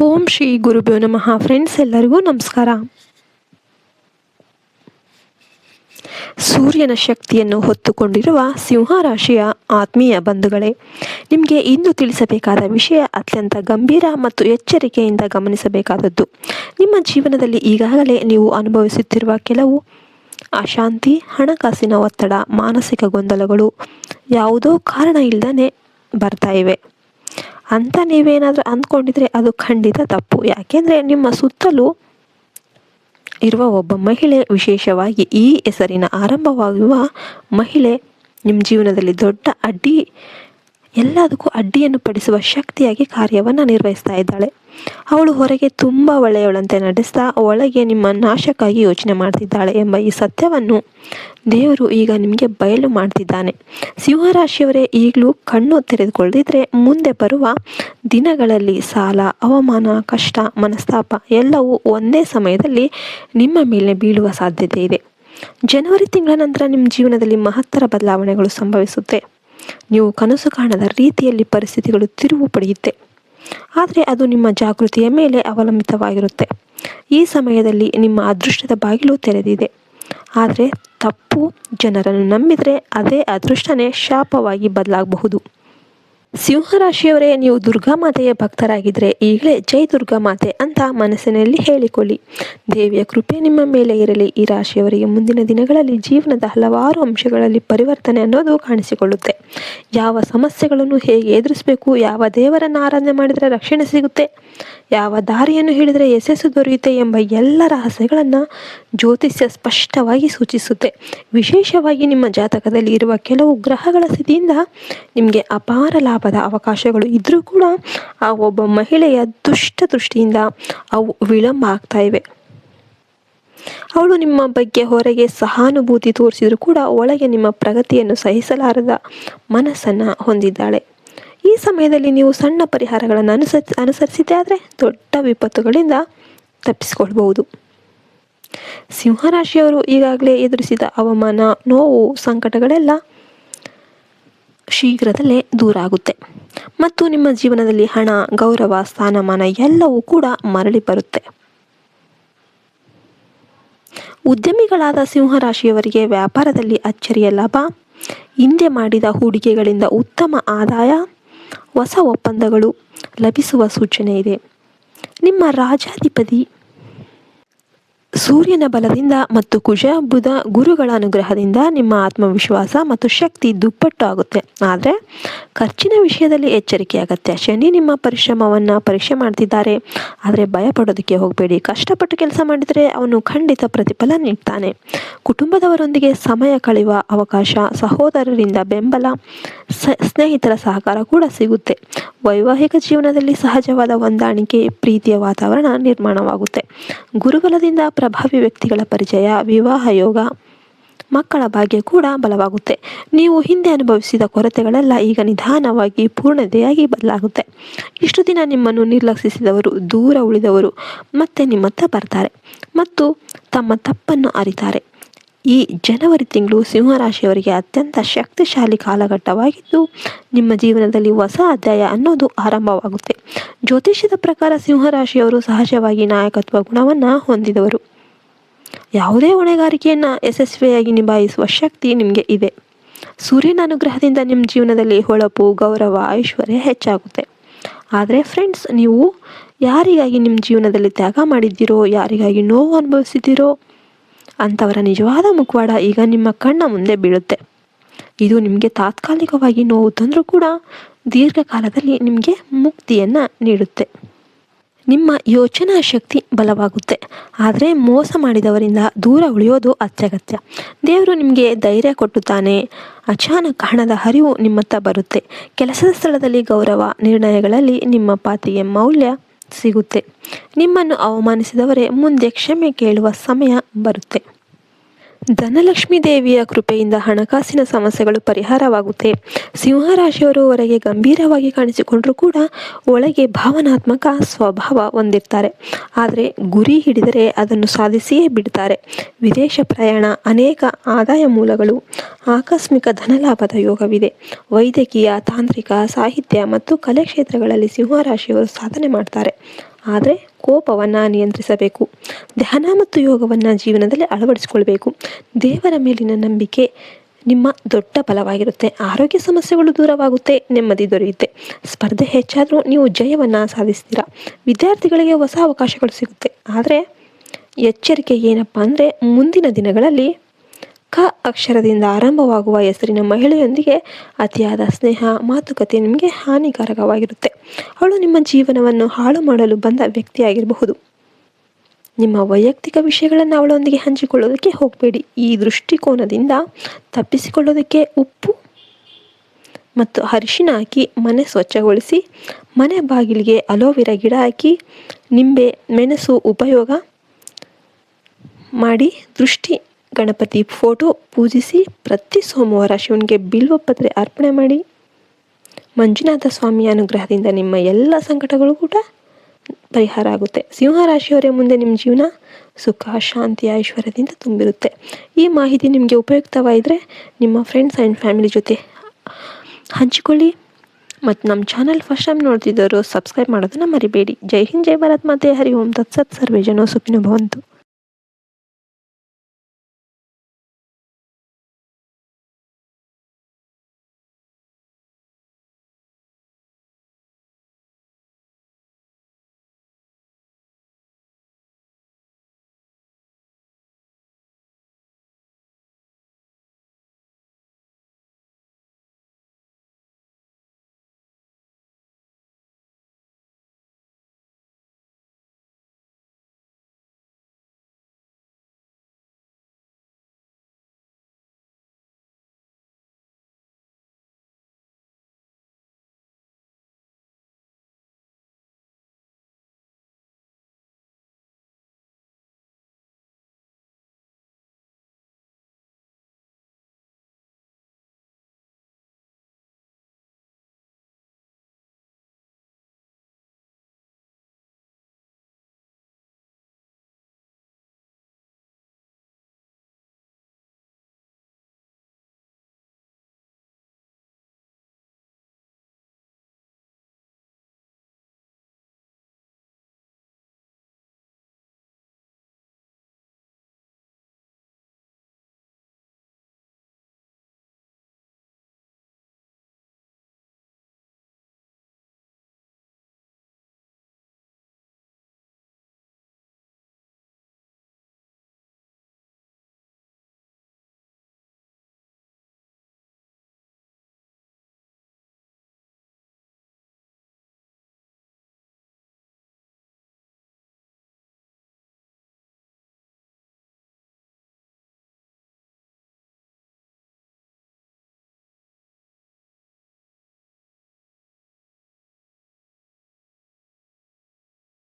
ಓಂ ಶ್ರೀ ಗುರುಭ್ಯೋ ನಮಃ. ಫ್ರೆಂಡ್ಸ್ ಎಲ್ಲರಿಗೂ ನಮಸ್ಕಾರ. ಸೂರ್ಯನ ಶಕ್ತಿಯನ್ನು ಹೊತ್ತುಕೊಂಡಿರುವ ಸಿಂಹರಾಶಿಯ ಆತ್ಮೀಯ ಬಂಧುಗಳೇ, ನಿಮಗೆ ಇಂದು ತಿಳಿಸಬೇಕಾದ ವಿಷಯ ಅತ್ಯಂತ ಗಂಭೀರ ಮತ್ತು ಎಚ್ಚರಿಕೆಯಿಂದ ಗಮನಿಸಬೇಕಾದದ್ದು. ನಿಮ್ಮ ಜೀವನದಲ್ಲಿ ಈಗಾಗಲೇ ನೀವು ಅನುಭವಿಸುತ್ತಿರುವ ಕೆಲವು ಅಶಾಂತಿ, ಹಣಕಾಸಿನ ಒತ್ತಡ, ಮಾನಸಿಕ ಗೊಂದಲಗಳು ಯಾವುದೋ ಕಾರಣ ಇಲ್ಲದೇ ಬರ್ತಾ ಇವೆ. ಅಂತ ನೀವೇನಾದರೂ ಅಂದ್ಕೊಂಡಿದ್ರೆ ಅದು ಖಂಡಿತ ತಪ್ಪು. ಯಾಕೆಂದರೆ ನಿಮ್ಮ ಸುತ್ತಲೂ ಇರುವ ಒಬ್ಬ ಮಹಿಳೆ ವಿಶೇಷವಾಗಿ ಈ ಹೆಸರಿನ ಆರಂಭವಾಗುವ ಮಹಿಳೆ ನಿಮ್ಮ ಜೀವನದಲ್ಲಿ ದೊಡ್ಡ ಅಡ್ಡಿ ಎಲ್ಲದಕ್ಕೂ ಅಡ್ಡಿಯನ್ನು ಪಡಿಸುವ ಶಕ್ತಿಯಾಗಿ ಕಾರ್ಯವನ್ನು ನಿರ್ವಹಿಸ್ತಾ ಇದ್ದಾಳೆ. ಅವಳು ಹೊರಗೆ ತುಂಬ ಒಳ್ಳೆಯವಳಂತೆ ನಡೆಸ್ತಾ ಒಳಗೆ ನಿಮ್ಮ ನಾಶಕ್ಕಾಗಿ ಯೋಚನೆ ಮಾಡ್ತಿದ್ದಾಳೆ ಎಂಬ ಈ ಸತ್ಯವನ್ನು ದೇವರು ಈಗ ನಿಮಗೆ ಬಯಲು ಮಾಡ್ತಿದ್ದಾನೆ. ಸಿಂಹರಾಶಿಯವರೇ, ಈಗಲೂ ಕಣ್ಣು ತೆರೆದುಕೊಳ್ಳದಿದ್ರೆ ಮುಂದೆ ಬರುವ ದಿನಗಳಲ್ಲಿ ಸಾಲ, ಅವಮಾನ, ಕಷ್ಟ, ಮನಸ್ತಾಪ ಎಲ್ಲವೂ ಒಂದೇ ಸಮಯದಲ್ಲಿ ನಿಮ್ಮ ಮೇಲೆ ಬೀಳುವ ಸಾಧ್ಯತೆ ಇದೆ. ಜನವರಿ ತಿಂಗಳ ನಂತರ ನಿಮ್ಮ ಜೀವನದಲ್ಲಿ ಮಹತ್ತರ ಬದಲಾವಣೆಗಳು ಸಂಭವಿಸುತ್ತೆ. ನೀವು ಕನಸು ಕಾಣದ ರೀತಿಯಲ್ಲಿ ಪರಿಸ್ಥಿತಿಗಳು ತಿರುವು ಪಡೆಯುತ್ತೆ. ಆದರೆ ಅದು ನಿಮ್ಮ ಜಾಗೃತಿಯ ಮೇಲೆ ಅವಲಂಬಿತವಾಗಿರುತ್ತೆ. ಈ ಸಮಯದಲ್ಲಿ ನಿಮ್ಮ ಅದೃಷ್ಟದ ಬಾಗಿಲು ತೆರೆದಿದೆ. ಆದರೆ ತಪ್ಪು ಜನರನ್ನು ನಂಬಿದರೆ ಅದೇ ಅದೃಷ್ಟನೇ ಶಾಪವಾಗಿ ಬದಲಾಗಬಹುದು. ಸಿಂಹರಾಶಿಯವರೇ, ನೀವು ದುರ್ಗಾ ಮಾತೆಯ ಭಕ್ತರಾಗಿದ್ದರೆ ಈಗಲೇ ಜೈ ದುರ್ಗಾ ಮಾತೆ ಅಂತ ಮನಸ್ಸಿನಲ್ಲಿ ಹೇಳಿಕೊಳ್ಳಿ. ದೇವಿಯ ಕೃಪೆ ನಿಮ್ಮ ಮೇಲೆ ಇರಲಿ. ಈ ರಾಶಿಯವರಿಗೆ ಮುಂದಿನ ದಿನಗಳಲ್ಲಿ ಜೀವನದ ಹಲವಾರು ಅಂಶಗಳಲ್ಲಿ ಪರಿವರ್ತನೆ ಅನ್ನೋದು ಕಾಣಿಸಿಕೊಳ್ಳುತ್ತೆ. ಯಾವ ಸಮಸ್ಯೆಗಳನ್ನು ಹೇಗೆ ಎದುರಿಸಬೇಕು, ಯಾವ ದೇವರನ್ನು ಆರಾಧನೆ ಮಾಡಿದರೆ ರಕ್ಷಣೆ ಸಿಗುತ್ತೆ, ಯಾವ ದಾರಿಯನ್ನು ಹೇಳಿದರೆ ಯಶಸ್ಸು ದೊರೆಯುತ್ತೆ ಎಂಬ ಎಲ್ಲ ರಹಸ್ಯಗಳನ್ನು ಜ್ಯೋತಿಷ್ಯ ಸ್ಪಷ್ಟವಾಗಿ ಸೂಚಿಸುತ್ತೆ. ವಿಶೇಷವಾಗಿ ನಿಮ್ಮ ಜಾತಕದಲ್ಲಿ ಇರುವ ಕೆಲವು ಗ್ರಹಗಳ ಸ್ಥಿತಿಯಿಂದ ನಿಮಗೆ ಅಪಾರ ಲಾಭದ ಅವಕಾಶಗಳು ಇದ್ದರೂ ಕೂಡ ಆ ಒಬ್ಬ ಮಹಿಳೆಯ ದುಷ್ಟ ದೃಷ್ಟಿಯಿಂದ ಅವು ವಿಳಂಬ ಆಗ್ತಾ ಇವೆ. ಅವಳು ನಿಮ್ಮ ಬಗ್ಗೆ ಹೊರಗೆ ಸಹಾನುಭೂತಿ ತೋರಿಸಿದರೂ ಕೂಡ ಒಳಗೆ ನಿಮ್ಮ ಪ್ರಗತಿಯನ್ನು ಸಹಿಸಲಾರದ ಮನಸ್ಸನ್ನು ಹೊಂದಿದ್ದಾಳೆ. ಈ ಸಮಯದಲ್ಲಿ ನೀವು ಸಣ್ಣ ಪರಿಹಾರಗಳನ್ನು ಅನುಸರಿಸಿ ಅನುಸರಿಸಿದ್ದೇ ಆದರೆ ದೊಡ್ಡ ವಿಪತ್ತುಗಳಿಂದ ತಪ್ಪಿಸಿಕೊಳ್ಬಹುದು. ಸಿಂಹರಾಶಿಯವರು ಈಗಾಗಲೇ ಎದುರಿಸಿದ ಅವಮಾನ, ನೋವು, ಸಂಕಟಗಳೆಲ್ಲ ಶೀಘ್ರದಲ್ಲೇ ದೂರ ಆಗುತ್ತೆ ಮತ್ತು ನಿಮ್ಮ ಜೀವನದಲ್ಲಿ ಹಣ, ಗೌರವ, ಸ್ಥಾನಮಾನ ಎಲ್ಲವೂ ಕೂಡ ಮರಳಿ ಬರುತ್ತೆ. ಉದ್ಯಮಿಗಳಾದ ಸಿಂಹರಾಶಿಯವರಿಗೆ ವ್ಯಾಪಾರದಲ್ಲಿ ಅಚ್ಚರಿಯ ಲಾಭ, ಹಿಂದೆ ಮಾಡಿದ ಹೂಡಿಕೆಗಳಿಂದ ಉತ್ತಮ ಆದಾಯ, ಹೊಸ ಒಪ್ಪಂದಗಳು ಲಭಿಸುವ ಸೂಚನೆ ಇದೆ. ನಿಮ್ಮ ರಾಜಾಧಿಪತಿ ಸೂರ್ಯನ ಬಲದಿಂದ ಮತ್ತು ಕುಶ ಬುಧ ಗುರುಗಳ ಅನುಗ್ರಹದಿಂದ ನಿಮ್ಮ ಆತ್ಮವಿಶ್ವಾಸ ಮತ್ತು ಶಕ್ತಿ ದುಪ್ಪಟ್ಟು ಆಗುತ್ತೆ. ಆದರೆ ಖರ್ಚಿನ ವಿಷಯದಲ್ಲಿ ಎಚ್ಚರಿಕೆ ಅಗತ್ಯ ಶನಿ ನಿಮ್ಮ ಪರಿಶ್ರಮವನ್ನು ಪರೀಕ್ಷೆ ಮಾಡ್ತಿದ್ದಾರೆ. ಆದರೆ ಭಯಪಡೋದಕ್ಕೆ ಹೋಗಬೇಡಿ. ಕಷ್ಟಪಟ್ಟು ಕೆಲಸ ಮಾಡಿದರೆ ಅವನು ಖಂಡಿತ ಪ್ರತಿಫಲ ನೀಡ್ತಾನೆ. ಕುಟುಂಬದವರೊಂದಿಗೆ ಸಮಯ ಕಳೆಯುವ ಅವಕಾಶ, ಸಹೋದರರಿಂದ ಬೆಂಬಲ ಸ್ನೇಹಿತರ ಸಹಕಾರ ಕೂಡ ಸಿಗುತ್ತೆ. ವೈವಾಹಿಕ ಜೀವನದಲ್ಲಿ ಸಹಜವಾದ ಹೊಂದಾಣಿಕೆ, ಪ್ರೀತಿಯ ವಾತಾವರಣ ನಿರ್ಮಾಣವಾಗುತ್ತೆ. ಗುರುಬಲದಿಂದ ವ್ಯಕ್ತಿಗಳ ಪರಿಚಯ, ವಿವಾಹ, ಯೋಗ ಮಕ್ಕಳ ಭಾಗ್ಯ ಕೂಡ ಬಲವಾಗುತ್ತೆ. ನೀವು ಹಿಂದೆ ಅನುಭವಿಸಿದ ಕೊರತೆಗಳೆಲ್ಲ ಈಗ ನಿಧಾನವಾಗಿ ಪೂರ್ಣತೆಯಾಗಿ ಬದಲಾಗುತ್ತೆ. ಇಷ್ಟು ದಿನ ನಿಮ್ಮನ್ನು ನಿರ್ಲಕ್ಷಿಸಿದವರು, ದೂರ ಉಳಿದವರು ಮತ್ತೆ ನಿಮ್ಮತ್ತ ಬರ್ತಾರೆ ಮತ್ತು ತಮ್ಮ ತಪ್ಪನ್ನು ಅರಿತಾರೆ. ಈ ಜನವರಿ ತಿಂಗಳು ಸಿಂಹರಾಶಿಯವರಿಗೆ ಅತ್ಯಂತ ಶಕ್ತಿಶಾಲಿ ಕಾಲಘಟ್ಟವಾಗಿದ್ದು, ನಿಮ್ಮ ಜೀವನದಲ್ಲಿ ಹೊಸ ಅಧ್ಯಾಯ ಅನ್ನೋದು ಆರಂಭವಾಗುತ್ತೆ. ಜ್ಯೋತಿಷ್ಯದ ಪ್ರಕಾರ ಸಿಂಹರಾಶಿಯವರು ಸಹಜವಾಗಿ ನಾಯಕತ್ವ ಗುಣವನ್ನು ಹೊಂದಿದವರು. ಯಾವುದೇ ಹೊಣೆಗಾರಿಕೆಯನ್ನು ಯಶಸ್ವಿಯಾಗಿ ನಿಭಾಯಿಸುವ ಶಕ್ತಿ ನಿಮಗೆ ಇದೆ. ಸೂರ್ಯನ ಅನುಗ್ರಹದಿಂದ ನಿಮ್ಮ ಜೀವನದಲ್ಲಿ ಹೊಳಪು, ಗೌರವ, ಐಶ್ವರ್ಯ ಹೆಚ್ಚಾಗುತ್ತೆ. ಆದರೆ ಫ್ರೆಂಡ್ಸ್ ನೀವು ಯಾರಿಗಾಗಿ ನಿಮ್ಮ ಜೀವನದಲ್ಲಿ ತ್ಯಾಗ ಮಾಡಿದ್ದೀರೋ, ಯಾರಿಗಾಗಿ ನೋವು ಅನುಭವಿಸಿದ್ದೀರೋ, ಅಂಥವರ ನಿಜವಾದ ಮುಖವಾಡ ಈಗ ನಿಮ್ಮ ಕಣ್ಣ ಮುಂದೆ ಬೀಳುತ್ತೆ. ಇದು ನಿಮಗೆ ತಾತ್ಕಾಲಿಕವಾಗಿ ನೋವು ತಂದರೂ ಕೂಡ ದೀರ್ಘಕಾಲದಲ್ಲಿ ನಿಮಗೆ ಮುಕ್ತಿಯನ್ನು ನೀಡುತ್ತೆ. ನಿಮ್ಮ ಯೋಚನಾ ಶಕ್ತಿ ಬಲವಾಗುತ್ತೆ. ಆದರೆ ಮೋಸ ಮಾಡಿದವರಿಂದ ದೂರ ಉಳಿಯೋದು ಅತ್ಯಗತ್ಯ. ದೇವರು ನಿಮಗೆ ಧೈರ್ಯ ಕೊಟ್ಟುತ್ತಾನೆ. ಅಚಾನಕ್ ಹಣದ ಹರಿವು ನಿಮ್ಮತ್ತ ಬರುತ್ತೆ. ಕೆಲಸದ ಸ್ಥಳದಲ್ಲಿ ಗೌರವ, ನಿರ್ಣಯಗಳಲ್ಲಿ ನಿಮ್ಮ ಪಾತಿಗೆ ಮೌಲ್ಯ ಸಿಗುತ್ತೆ. ನಿಮ್ಮನ್ನು ಅವಮಾನಿಸಿದವರೇ ಮುಂದೆ ಕ್ಷಮೆ ಕೇಳುವ ಸಮಯ ಬರುತ್ತೆ. ಧನಲಕ್ಷ್ಮೀ ದೇವಿಯ ಕೃಪೆಯಿಂದ ಹಣಕಾಸಿನ ಸಮಸ್ಯೆಗಳು ಪರಿಹಾರವಾಗುತ್ತೆ. ಸಿಂಹರಾಶಿಯವರು ಹೊರಗೆ ಗಂಭೀರವಾಗಿ ಕಾಣಿಸಿಕೊಂಡರೂ ಕೂಡ ಒಳಗೆ ಭಾವನಾತ್ಮಕ ಸ್ವಭಾವ ಹೊಂದಿರ್ತಾರೆ. ಆದರೆ ಗುರಿ ಹಿಡಿದರೆ ಅದನ್ನು ಸಾಧಿಸಿಯೇ ಬಿಡ್ತಾರೆ. ವಿದೇಶ ಪ್ರಯಾಣ ಅನೇಕ ಆದಾಯ ಮೂಲಗಳು, ಆಕಸ್ಮಿಕ ಧನಲಾಭದ ಯೋಗವಿದೆ. ವೈದ್ಯಕೀಯ, ತಾಂತ್ರಿಕ, ಸಾಹಿತ್ಯ ಮತ್ತು ಕಲೆ ಕ್ಷೇತ್ರಗಳಲ್ಲಿ ಸಿಂಹರಾಶಿಯವರು ಸಾಧನೆ ಮಾಡ್ತಾರೆ. ಆದರೆ ಕೋಪವನ್ನು ನಿಯಂತ್ರಿಸಬೇಕು. ಧ್ಯಾನ ಮತ್ತು ಯೋಗವನ್ನು ಜೀವನದಲ್ಲಿ ಅಳವಡಿಸಿಕೊಳ್ಬೇಕು. ದೇವರ ಮೇಲಿನ ನಂಬಿಕೆ ನಿಮ್ಮ ದೊಡ್ಡ ಬಲವಾಗಿರುತ್ತೆ. ಆರೋಗ್ಯ ಸಮಸ್ಯೆಗಳು ದೂರವಾಗುತ್ತೆ, ನೆಮ್ಮದಿ ದೊರೆಯುತ್ತೆ. ಸ್ಪರ್ಧೆ ಹೆಚ್ಚಾದರೂ ನೀವು ಜಯವನ್ನು ಸಾಧಿಸ್ತೀರಾ? ವಿದ್ಯಾರ್ಥಿಗಳಿಗೆ ಹೊಸ ಅವಕಾಶಗಳು ಸಿಗುತ್ತೆ. ಆದರೆ ಎಚ್ಚರಿಕೆ ಏನಪ್ಪ ಅಂದರೆ ಮುಂದಿನ ದಿನಗಳಲ್ಲಿ ಕ ಅಕ್ಷರದಿಂದ ಆರಂಭವಾಗುವ ಹೆಸರಿನ ಮಹಿಳೆಯೊಂದಿಗೆ ಅತಿಯಾದ ಸ್ನೇಹ, ಮಾತುಕತೆ ನಿಮಗೆ ಹಾನಿಕಾರಕವಾಗಿರುತ್ತೆ. ಅವಳು ನಿಮ್ಮ ಜೀವನವನ್ನು ಹಾಳು ಮಾಡಲು ಬಂದ ವ್ಯಕ್ತಿಯಾಗಿರಬಹುದು. ನಿಮ್ಮ ವೈಯಕ್ತಿಕ ವಿಷಯಗಳನ್ನು ಅವಳೊಂದಿಗೆ ಹಂಚಿಕೊಳ್ಳೋದಕ್ಕೆ ಹೋಗಬೇಡಿ. ಈ ದೃಷ್ಟಿಕೋನದಿಂದ ತಪ್ಪಿಸಿಕೊಳ್ಳೋದಕ್ಕೆ ಉಪ್ಪು ಮತ್ತು ಅರಿಶಿನ ಹಾಕಿ ಮನೆ ಸ್ವಚ್ಛಗೊಳಿಸಿ, ಮನೆ ಬಾಗಿಲಿಗೆ ಅಲೋವೆರಾ ಗಿಡ ಹಾಕಿ, ನಿಂಬೆ, ಮೆಣಸು ಉಪಯೋಗ ಮಾಡಿ ದೃಷ್ಟಿ ಗಣಪತಿ ಫೋಟೋ ಪೂಜಿಸಿ ಪ್ರತಿ ಸೋಮವಾರ ಶಿವನಿಗೆ ಬಿಲ್ವಪತ್ರೆ ಅರ್ಪಣೆ ಮಾಡಿ. ಮಂಜುನಾಥ ಸ್ವಾಮಿಯ ಅನುಗ್ರಹದಿಂದ ನಿಮ್ಮ ಎಲ್ಲ ಸಂಕಟಗಳು ಕೂಡ ಪರಿಹಾರ ಆಗುತ್ತೆ. ಸಿಂಹರಾಶಿಯವರೇ ಮುಂದೆ ನಿಮ್ಮ ಜೀವನ ಸುಖ, ಶಾಂತಿ, ಐಶ್ವರ್ಯದಿಂದ ತುಂಬಿರುತ್ತೆ. ಈ ಮಾಹಿತಿ ನಿಮಗೆ ಉಪಯುಕ್ತವಾಗಿದ್ದರೆ ನಿಮ್ಮ ಫ್ರೆಂಡ್ಸ್ ಆ್ಯಂಡ್ ಫ್ಯಾಮಿಲಿ ಜೊತೆ ಹಂಚಿಕೊಳ್ಳಿ. ಮತ್ತು ನಮ್ಮ ಚಾನಲ್ ಫಸ್ಟ್ ಟೈಮ್ ನೋಡ್ತಿದ್ದವರು ಸಬ್ಸ್ಕ್ರೈಬ್ ಮಾಡೋದನ್ನು ಮರಿಬೇಡಿ. ಜೈ ಹಿಂದ್, ಜೈ ಭಾರತ್ ಮಾತೆ. ಹರಿ ಓಂ. ತತ್ಸತ್, ಸರ್ವೇ ಜನೋ. ಸುಖಿನೋ ಭವಂತು.